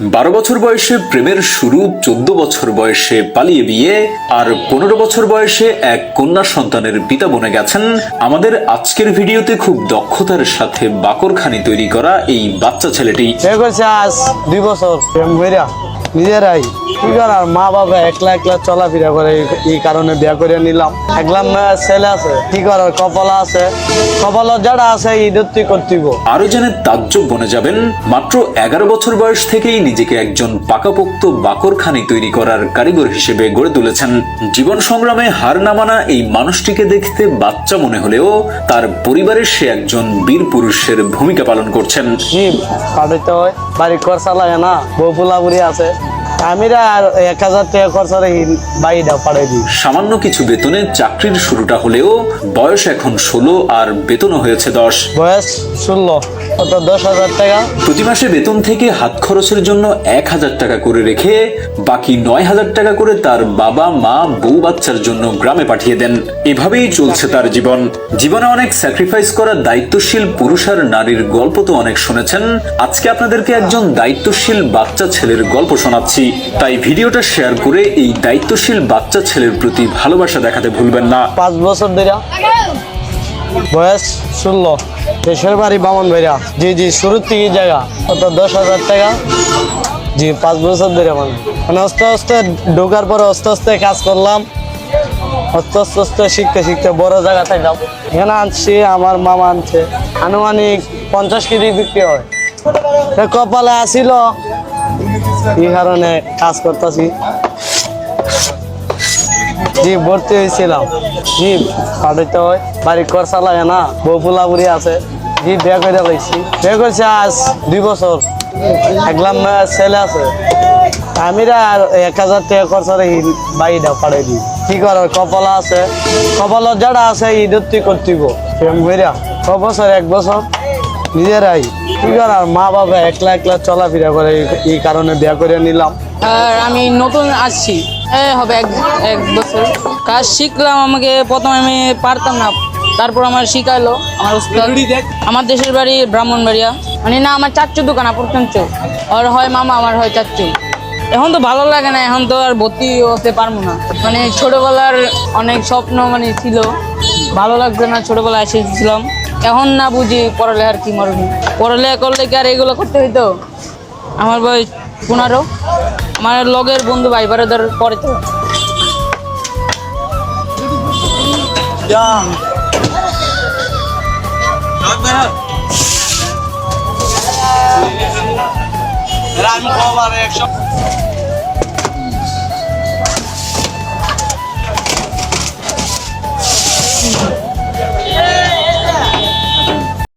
বারো বছর বয়সে প্রেমের শুরু, চোদ্দ বছর বয়সে পালিয়ে বিয়ে, আর পনেরো বছর বয়সে এক কন্যা সন্তানের পিতা বনে গেছেন। আমাদের আজকের ভিডিওতে খুব দক্ষতার সাথে বাকরখানি তৈরি করা এই বাচ্চা ছেলেটি। দুই বছর। নিজেরাই। কি করার মা বাবা একলা একলা চলাফেরা করে এই- কারণে বিয়ে করে নিলাম। একলা ছেলে আছে। কি করার? কপালা আছে। কপালত যারা আছে ঈদত্তি করতিব আরও জেনে তাজ্জব বনে যাবেন মাত্র এগারো বছর বয়স থেকেই নিজেকে একজন পাকাপোক্ত বাকরখানি তৈরি করার কারিগর হিসেবে গড়ে তুলেছেন। জীবন সংগ্রামে হার না মানা এই মানুষটিকে দেখতে বাচ্চা মনে হলেও তার পরিবারের সে একজন বীর পুরুষের ভূমিকা পালন করছেন। জি পাঠাইতে হয়। বাড়ি খরচা লাগে না বউ পুলাপুরি আছে। আমিরা এক হাজার টাকা খরচা রেখে বাড়িটা পাঠাই দিই। সামান্য কিছু বেতনে চাকরির শুরুটা হলেও বয়স এখন ষোলো আর বেতনও হয়েছে দশ। বয়স ষোলো কত দশ হাজার টাকা। প্রতি মাসে বেতন থেকে হাত খরচের জন্য এক হাজার টাকা করে রেখে বাকি নয় হাজার টাকা করে তার বাবা মা বউ বাচ্চার জন্য গ্রামে পাঠিয়ে দেন। এভাবেই চলছে তার জীবন। জীবনে অনেক স্যাক্রিফাইস করা দায়িত্বশীল পুরুষ আর নারীর গল্প তো অনেক শুনেছেন। আজকে আপনাদেরকে একজন দায়িত্বশীল বাচ্চা ছেলের গল্প শোনাচ্ছি। তাই ভিডিওটা শেয়ার করে এই দায়িত্বশীল বাচ্চা ছেলের প্রতি ভালোবাসা দেখাতে ভুলবেন না। পাঁচ বছর ধরে বয়স ষোলো। দেশের বাড়ি বামন ভাইরা। জি জি, শুরুর থেকে জায়গা। কত দশ হাজার টাকা। জি, পাঁচ বছর ধরে মানে। মানে আস্তে আস্তে ঢোকার পরে আস্তে আস্তে কাজ করলাম। আস্তে আস্তে আস্তে শিখতে শিখতে বড় জায়গা থাকলাম এখানে আনছি, আমার মামা আনছে। আনুমানিক পঞ্চাশ কেজি বিক্রি হয়। কপালে আসিল এই কারণে কাজ করতেছি। জি, ভর্তি হয়েছিলাম। জি, পাঠাইতে হয়। বাড়ি খরচা লাগে না, বউ ফুলাপুরি আছে। জি, বিয়ে করে লাইছি। বিয়ে করছে আজ দুই বছর। একলাম ছেলে আছে। আমিরা আর এক হাজার টাকা খরচা রেখে বাড়িটা পাঠাই দিই। কি করার, কপালা আছে। কপালত যারা আছে ঈদত্তি করতিব। প্রেম ছ বছর, এক বছর। নিজেরাই করার মা বাবা একলা একলা চলাফেরা করে এই- কারণে বিয়ে করে নিলাম। আর আমি নতুন আসছি। হবে এক এক বছর। কাজ শিখলাম আমাকে, প্রথমে আমি পারতাম না। তারপর আমার শিখাইলো আমার আমার দেশের বাড়ি ব্রাহ্মণবাড়িয়া। মানে না, আমার চাচ্চু দোকান আপরচঞ্চ আর হয় মামা, আমার হয় চাচ্চু। এখন তো ভালো লাগে না, এখন তো আর ভর্তি হতে পারব না। মানে ছোটবেলার অনেক স্বপ্ন মানে ছিল। ভালো লাগছে না, ছোটবেলায় এসেছিলাম। এখন না বুঝি পড়ালেখার কি মরবি। পড়ালেখা করলে কি আর এগুলো করতে হইতো? আমার বয়স পনেরো। আমার লগের বন্ধু ভাই বারোদার পরে তো। আমি